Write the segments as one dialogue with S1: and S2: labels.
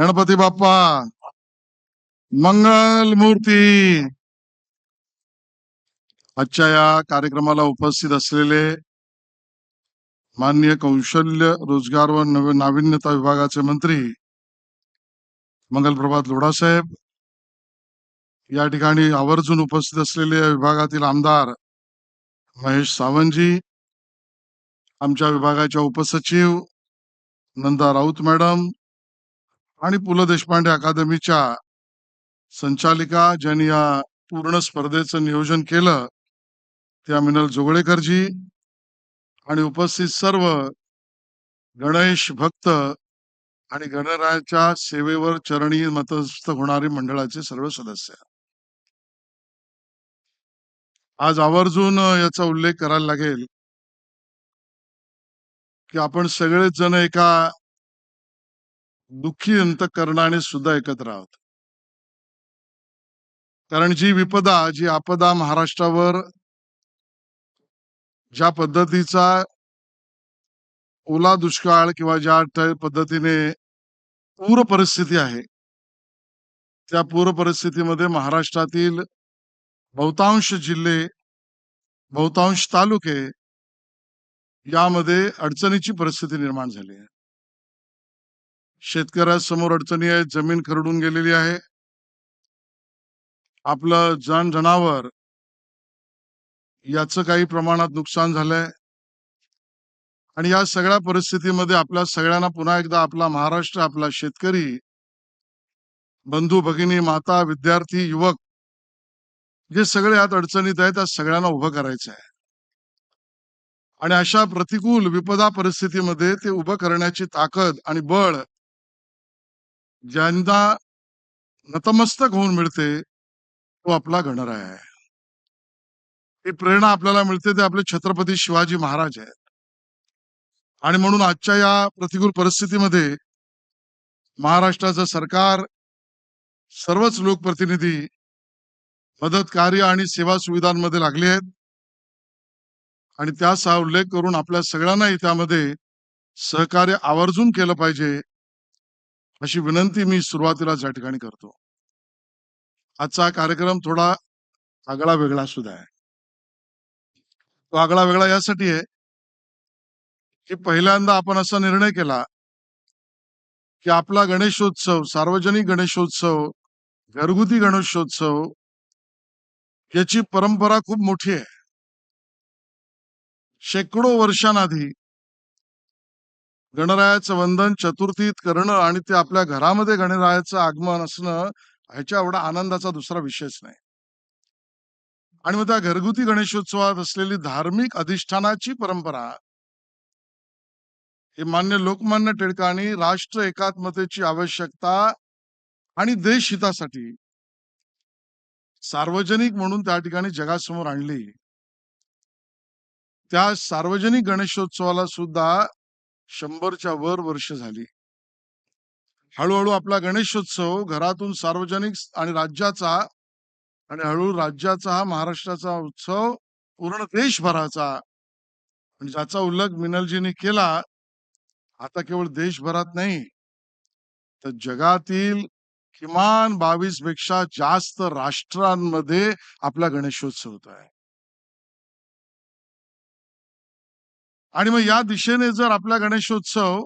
S1: गणपती बाप्पा मंगल मूर्ती. आजच्या या कार्यक्रमाला उपस्थित असलेले माननीय कौशल्य रोजगार व नाविन्यता विभागाचे मंत्री मंगलप्रभात लोढासाहेब या ठिकाणी आवर्जून उपस्थित असलेले या विभागातील आमदार महेश सावंतजी आमच्या विभागाच्या उपसचिव नंदा राऊत मॅडम आणि पु ल देशपांडे अकादमीच्या संचालिका ज्यांनी या पूर्ण स्पर्धेचं नियोजन केलं त्या मिनल जोगळेकरजी आणि उपस्थित सर्व गणेश भक्त आणि गणरायाच्या सेवेवर चरणी मतस्थ होणारी मंडळाचे सर्व सदस्य. आज आवर्जून याचा उल्लेख करायला लागेल की आपण सगळेच जण एका दुःखी अंतकरणाने सुद्धा एकत्र आहोत. कारण जी विपदा जी आपदा महाराष्ट्रावर ज्या पद्धतीचा ओला दुष्काळ किंवा ज्या पद्धतीने पूर परिस्थिती आहे त्या पूर परिस्थितीमध्ये महाराष्ट्रातील बहुतांश जिल्हे बहुतांश तालुके यामध्ये अडचणीची परिस्थिती निर्माण झाली आहे. शेतकऱ्यासमोर अडचणी आहेत जमीन खरडून गेलेली आहे. आपलं जन जनावर याचं काही प्रमाणात नुकसान झालंय. आणि या सगळ्या परिस्थितीमध्ये आपल्या सगळ्यांना पुन्हा एकदा आपला महाराष्ट्र आपला शेतकरी बंधू भगिनी माता विद्यार्थी युवक जे सगळे यात अडचणीत आहेत त्या सगळ्यांना उभं करायचं आहे. आणि अशा प्रतिकूल विपदा परिस्थितीमध्ये ते उभं करण्याची ताकद आणि बळ ज्यांना नतमस्तक होऊन मिळते तो आपला गणराय आहे. ही प्रेरणा आपल्याला मिळते ते आपले छत्रपती शिवाजी महाराज आहेत. आणि म्हणून आजच्या या प्रतिकूल परिस्थितीमध्ये महाराष्ट्राचं सरकार सर्वच लोकप्रतिनिधी मदत कार्य आणि सेवा सुविधांमध्ये लागले आहेत. आणि त्याचा उल्लेख करून आपल्या सगळ्यांनाही त्यामध्ये सहकार्य आवर्जून केलं पाहिजे. अशी विनंती मी सुरुवातीला या ठिकाणी करतो. आजचा कार्यक्रम थोडा आगळा वेगळा सुद्धा आहे. तो आगळा वेगळा यासाठी आहे की पहिल्यांदा आपण असा निर्णय केला की आपला गणेशोत्सव सार्वजनिक गणेशोत्सव घरगुती गणेशोत्सव याची परंपरा खूप मोठी आहे. शेकडो वर्षांआधी गणरायाचं वंदन चतुर्थीत करणं आणि ते आपल्या घरामध्ये गणरायाचं आगमन असणं ह्याच्या एवढा आनंदाचा दुसरा विषयच नाही. आणि मग त्या घरगुती गणेशोत्सवात असलेली धार्मिक अधिष्ठानाची परंपरा हे मान्य लोकमान्य टिळकांनी राष्ट्र एकात्मतेची आवश्यकता आणि देशहितासाठी सार्वजनिक म्हणून त्या ठिकाणी जगासमोर आणली. त्या सार्वजनिक गणेशोत्सवाला सुद्धा शंभरच्या वर वर्ष झाली. हळूहळू आपला गणेशोत्सव घरातून सार्वजनिक आणि राज्याचा आणि हळूहळू राज्याचा हा महाराष्ट्राचा उत्सव पूर्ण देशभराचा. आणि ज्याचा उल्लेख मिनलजीने केला आता केवळ देशभरात नाही तर जगातील किमान बावीसपेक्षा जास्त राष्ट्रांमध्ये आपला गणेशोत्सव होत आहे. आणि मग या दिशेने जर आपला गणेशोत्सव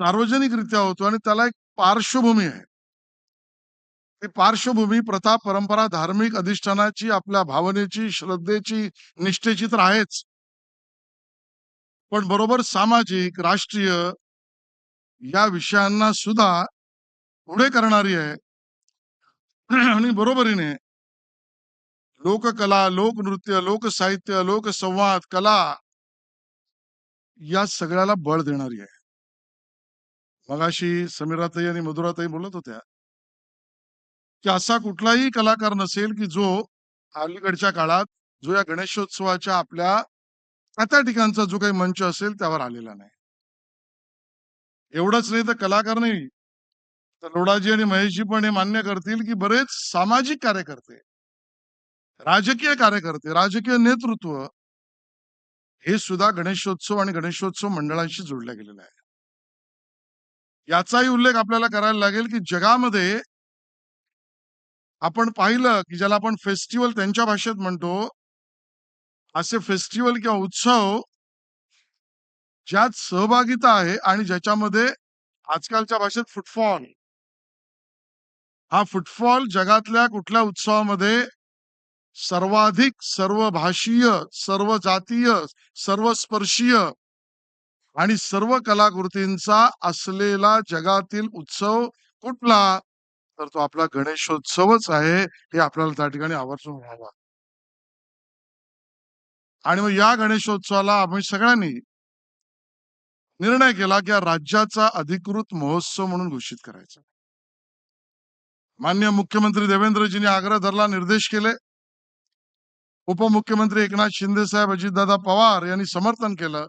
S1: सार्वजनिकरित्या होतो आणि त्याला एक पार्श्वभूमी आहे ती पार्श्वभूमी प्रथा परंपरा धार्मिक अधिष्ठानाची आपल्या भावनेची श्रद्धेची निष्ठेची तर आहेच. पण बरोबर सामाजिक राष्ट्रीय या विषयांना सुद्धा पुढे करणारी आहे. आणि बरोबरीने लोककला लोकनृत्य लोकसाहित्य लोकसंवाद कला या सगळ्याला बळ देणारी आहे. मगाशी समीराताई आणि मधुराताई बोलत होत्या. की असा कुठलाही कलाकार नसेल की जो अलीकडच्या काळात जो या गणेशोत्सवाच्या आपल्या त्या त्या ठिकाणचा जो काही मंच असेल त्यावर आलेला नाही. एवढंच नाही तर कलाकार नाही. तर लोडाजी आणि महेशजी पण हे मान्य करतील की बरेच सामाजिक कार्यकर्ते राजकीय कार्यकर्ते राजकीय नेतृत्व हे सुद्धा गणेशोत्सव आणि गणेशोत्सव मंडळांशी जोडल्या गेलेलं आहे. याचाही उल्लेख आपल्याला करायला लागेल की जगामध्ये आपण पाहिलं की ज्याला आपण फेस्टिवल त्यांच्या भाषेत म्हणतो असे फेस्टिवल किंवा उत्सव ज्यात सहभागिता आहे आणि ज्याच्यामध्ये आजकालच्या भाषेत फुटफॉल. हा फुटफॉल जगातल्या कुठल्या उत्सवामध्ये सर्वाधिक सर्व भाषीय सर्व जातीय सर्व स्पर्शीय आणि सर्व कलाकृतींचा असलेला जगातील उत्सव कुठला? तर तो आपला गणेशोत्सवच आहे हे आपल्याला त्या ठिकाणी आवर्जून व्हावा आणि मग या गणेशोत्सवाला आम्ही सगळ्यांनी निर्णय केला की राज्याचा अधिकृत महोत्सव म्हणून घोषित करायचा. मान्य मुख्यमंत्री देवेंद्रजींनी आग्रह धरला निर्देश केले. उपमुख्यमंत्री एकनाथ शिंदे साहेब अजितदादा पवार यांनी समर्थन केलं.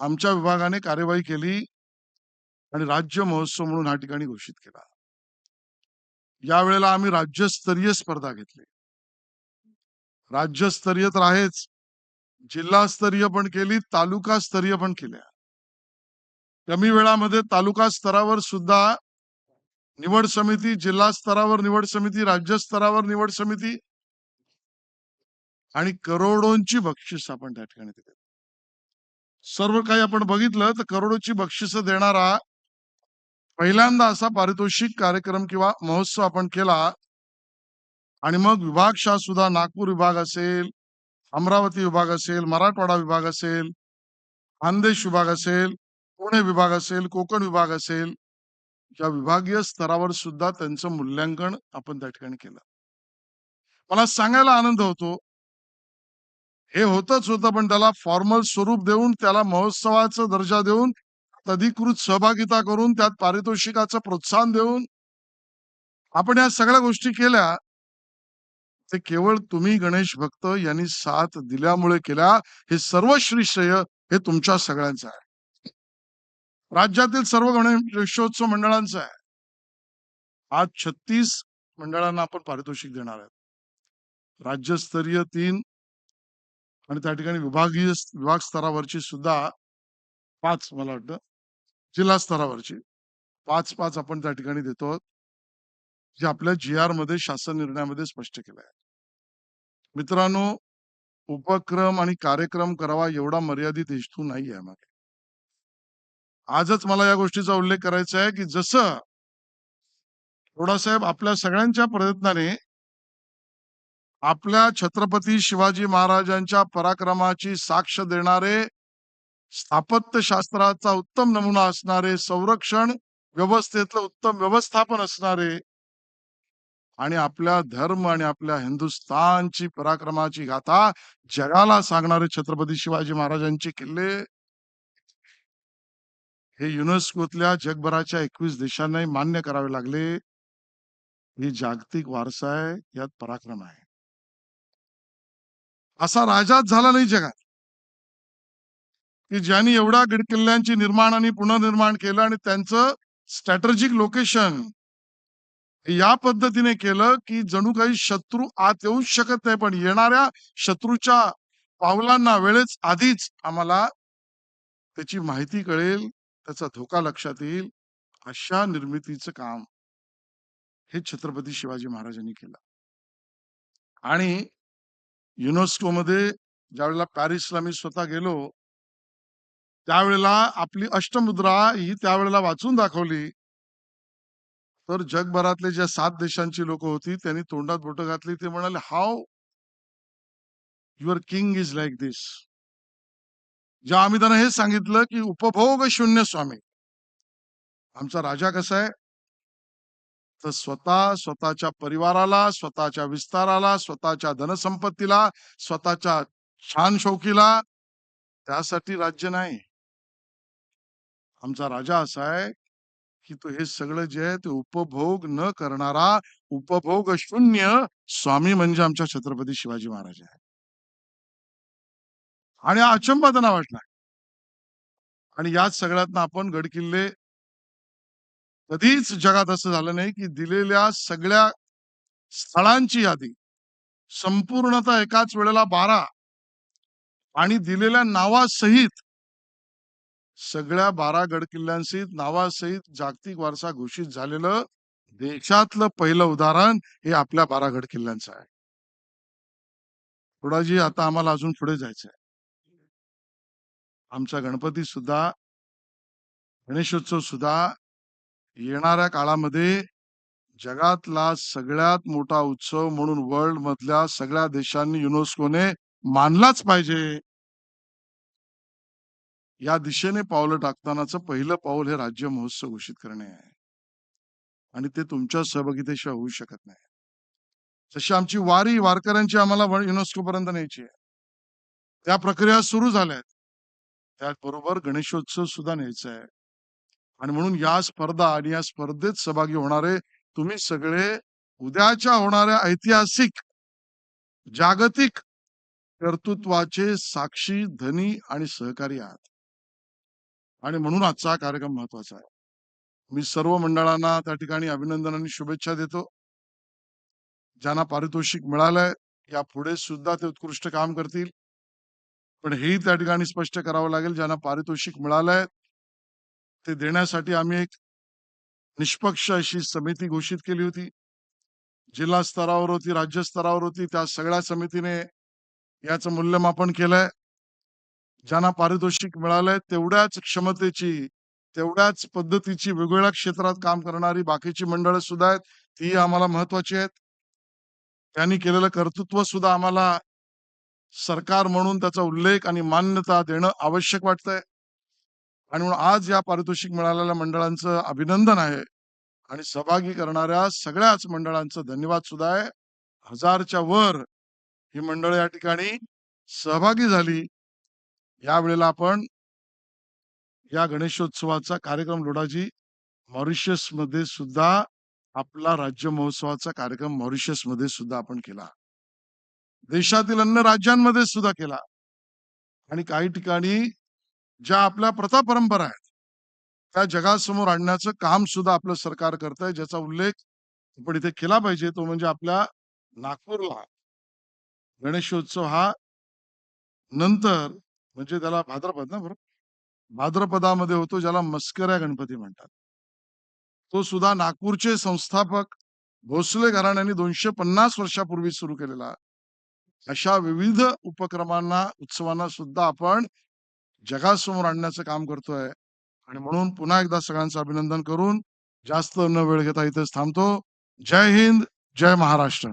S1: आमच्या विभागाने कार्यवाही केली आणि राज्य महोत्सव म्हणून हा ठिकाणी घोषित केला. यावेळेला आम्ही राज्यस्तरीय स्पर्धा घेतली. राज्यस्तरीय तर आहेच. जिल्हास्तरीय पण केली तालुका स्तरीय पण केल्या. कमी वेळामध्ये तालुका स्तरावर सुद्धा निवड समिती जिल्हा स्तरावर निवड समिती राज्य स्तरावर निवड समिती आणि करोडोंची बक्षीस आपण त्या ठिकाणी दिली सर्व काही आपण बघितलं तर करोडोची बक्षिस देणारा पहिल्यांदा असा पारितोषिक कार्यक्रम किंवा महोत्सव आपण केला आणि मग विभागशाह सुद्धा नागपूर विभाग असेल अमरावती विभाग असेल मराठवाडा विभाग असेल खानदेश विभाग असेल पुणे विभाग असेल कोकण विभाग असेल या विभागीय स्तरावर सुद्धा त्यांचं मूल्यांकन आपण त्या ठिकाणी केलं. मला सांगायला आनंद होतो हे होतच होतं पण त्याला फॉर्मल स्वरूप देऊन त्याला महोत्सवाचा दर्जा देऊन अधिकृत सहभागिता करून त्यात पारितोषिकाचं प्रोत्साहन देऊन आपण या सगळ्या गोष्टी केल्या. ते केवळ तुम्ही गणेश भक्त यांनी साथ दिल्यामुळे केल्या. हे सर्व श्री श्रेय हे तुमच्या सगळ्यांचं आहे. राज्यातील सर्व गणेशोत्सव मंडळांचं आहे. आज छत्तीस मंडळांना आपण पारितोषिक देणार आहे राज्यस्तरीय तीन आणि त्या ठिकाणी विभागीय विभाग स्तरावरची सुद्धा पाच मला वाटतं. जिल्हा स्तरावरची. पाच पाच आपण त्या ठिकाणी देतो जे आपल्या जी आरमध्ये शासन निर्णयामध्ये स्पष्ट केलं आहे. मित्रांनो उपक्रम आणि कार्यक्रम करावा एवढा मर्यादित हेतू नाही आहे मागे आजच मला या गोष्टीचा उल्लेख करायचा आहे की जसं थोडासाहेब आपल्या सगळ्यांच्या प्रयत्नाने आपल्या छत्रपती शिवाजी महाराजांच्या पराक्रमाची साक्ष देणारे स्थापत्यशास्त्राचा उत्तम नमुना असणारे संरक्षण व्यवस्थेतलं उत्तम व्यवस्थापन असणारे आणि आपल्या धर्म आणि आपल्या हिंदुस्थानची पराक्रमाची गाथा जगाला सांगणारे छत्रपती शिवाजी महाराजांचे किल्ले. हे युनेस्कोतल्या जगभराच्या एकवीस देशांनाही मान्य करावे लागले. ही जागतिक वारसा आहे यात पराक्रम आहे. असा राजाच झाला नाही जगात. की ज्यांनी एवढ्या गडकिल्ल्यांची निर्माण आणि पुनर्निर्माण केलं आणि त्यांचं स्ट्रॅटेजिक लोकेशन या पद्धतीने केलं की जणू काही शत्रू आत येऊ शकत नाही. पण येणाऱ्या शत्रूच्या पावलांना वेळेच आधीच आम्हाला त्याची माहिती कळेल त्याचा धोका लक्षात येईल. अशा निर्मितीचं काम हे छत्रपती शिवाजी महाराजांनी केलं. आणि युनेस्को मध्ये ज्यावेळेला पॅरिसला मी स्वतः गेलो त्यावेळेला आपली अष्टमुद्रा ही त्यावेळेला वाचून दाखवली. तर जगभरातले ज्या सात देशांची लोक होती त्यांनी तोंडात बोट घातली. ते म्हणाले how your king is like this. ज्या आम्ही त्यांना हे सांगितलं की उपभोग शून्य स्वामी. आमचा राजा कसा आहे? तर स्वतः स्वतःच्या परिवाराला स्वतःच्या विस्ताराला स्वतःच्या धनसंपत्तीला स्वतःच्या छान शौकीला त्यासाठी राज्य नाही. आमचा राजा असा आहे की तो हे सगळं जे आहे ते उपभोग न करणारा उपभोग शून्य स्वामी म्हणजे आमच्या छत्रपती शिवाजी महाराज आहे आणि अचंबा त्यांना वाटला आणि याच सगळ्यातनं आपण गड किल्ले कधीच जगात असं झालं नाही की दिलेल्या सगळ्या स्थळांची यादी संपूर्णतः एकाच वेळेला बारा आणि दिलेल्या नावासहित सगळ्या बारा गड किल्ल्यांसहित नावासहित जागतिक वारसा घोषित झालेलं देशातलं पहिलं उदाहरण हे आपल्या बारा गड किल्ल्यांचं आहे. थोडाजी आता आम्हाला अजून पुढे जायचंय. आमचा गणपती सुद्धा गणेशोत्सव सुद्धा येणाऱ्या काळामध्ये जगातला सगळ्यात मोठा उत्सव म्हणून वर्ल्ड मधल्या सगळ्या देशांनी युनेस्कोने मानलाच पाहिजे. या दिशेने पावलं टाकतानाच पहिलं पाऊल हे राज्य महोत्सव घोषित करणे आहे. आणि ते तुमच्या सहभागितेशिवाय होऊ शकत नाही. जशी आमची वारी वारकऱ्यांची आम्हाला युनेस्को पर्यंत न्यायची आहे. त्या प्रक्रिया सुरू झाल्या आहेत. त्याचबरोबर गणेशोत्सव सुद्धा न्यायचा आहे. आणि म्हणून या स्पर्धा आणि या स्पर्धेत सहभागी होणारे तुम्ही सगळे उद्याच्या होणाऱ्या ऐतिहासिक जागतिक कर्तृत्वाचे साक्षी धनी आणि सहकारी आहात. आणि म्हणून आजचा कार्यक्रम महत्त्वाचा आहे. मी सर्व मंडळांना त्या ठिकाणी अभिनंदन आणि शुभेच्छा देतो. ज्यांना पारितोषिक मिळालंय या पुढे सुद्धा ते उत्कृष्ट काम करतील. पण हेही त्या ठिकाणी स्पष्ट करावं लागेल ज्यांना पारितोषिक मिळालंय ते देण्यासाठी आम्ही एक निष्पक्ष अशी समिती घोषित केली होती. जिल्हा स्तरावर होती राज्य स्तरावर होती त्या सगळ्या समितीने याचं मूल्यमापन केलंय. ज्यांना पारितोषिक मिळालंय तेवढ्याच क्षमतेची तेवढ्याच पद्धतीची वेगवेगळ्या क्षेत्रात काम करणारी बाकीची मंडळं सुद्धा आहेत ती आम्हाला महत्वाची आहेत. त्यांनी केलेलं कर्तृत्व सुद्धा आम्हाला सरकार म्हणून त्याचा उल्लेख आणि मान्यता देणं आवश्यक वाटतंय. आणि म्हणून आज या पारितोषिक मिळालेल्या मंडळांचं अभिनंदन आहे. आणि सहभागी करणाऱ्या सगळ्याच मंडळांचं धन्यवाद सुद्धा आहे. हजारच्या वर ही मंडळ या ठिकाणी सहभागी झाली. यावेळेला आपण या गणेशोत्सवाचा कार्यक्रम लोडाजी मॉरिशियसमध्ये सुद्धा आपला राज्य महोत्सवाचा कार्यक्रम मॉरिशसमध्ये सुद्धा आपण केला. देशातील अन्य राज्यांमध्ये सुद्धा केला. आणि काही ठिकाणी ज्या आपल्या प्रथा परंपरा आहेत त्या जगासमोर आणण्याचं काम सुद्धा आपलं सरकार करत आहे ज्याचा उल्लेख आपण इथे केला पाहिजे तो म्हणजे आपल्या नागपूरला. गणेशोत्सव हा नंतर म्हणजे त्याला भाद्रपद ना बरोबर भाद्रपदामध्ये होतो ज्याला मस्कऱ्या गणपती म्हणतात. तो सुद्धा नागपूरचे संस्थापक भोसले घराण्यांनी दोनशे पन्नास वर्षापूर्वी सुरू केलेला. अशा विविध उपक्रमांना उत्सवांना सुद्धा आपण जगासमोर आणण्याचं काम करतोय. आणि म्हणून पुन्हा एकदा सगळ्यांचं अभिनंदन करून जास्त न वेळ घेता इथेच थांबतो. जय हिंद जय महाराष्ट्र.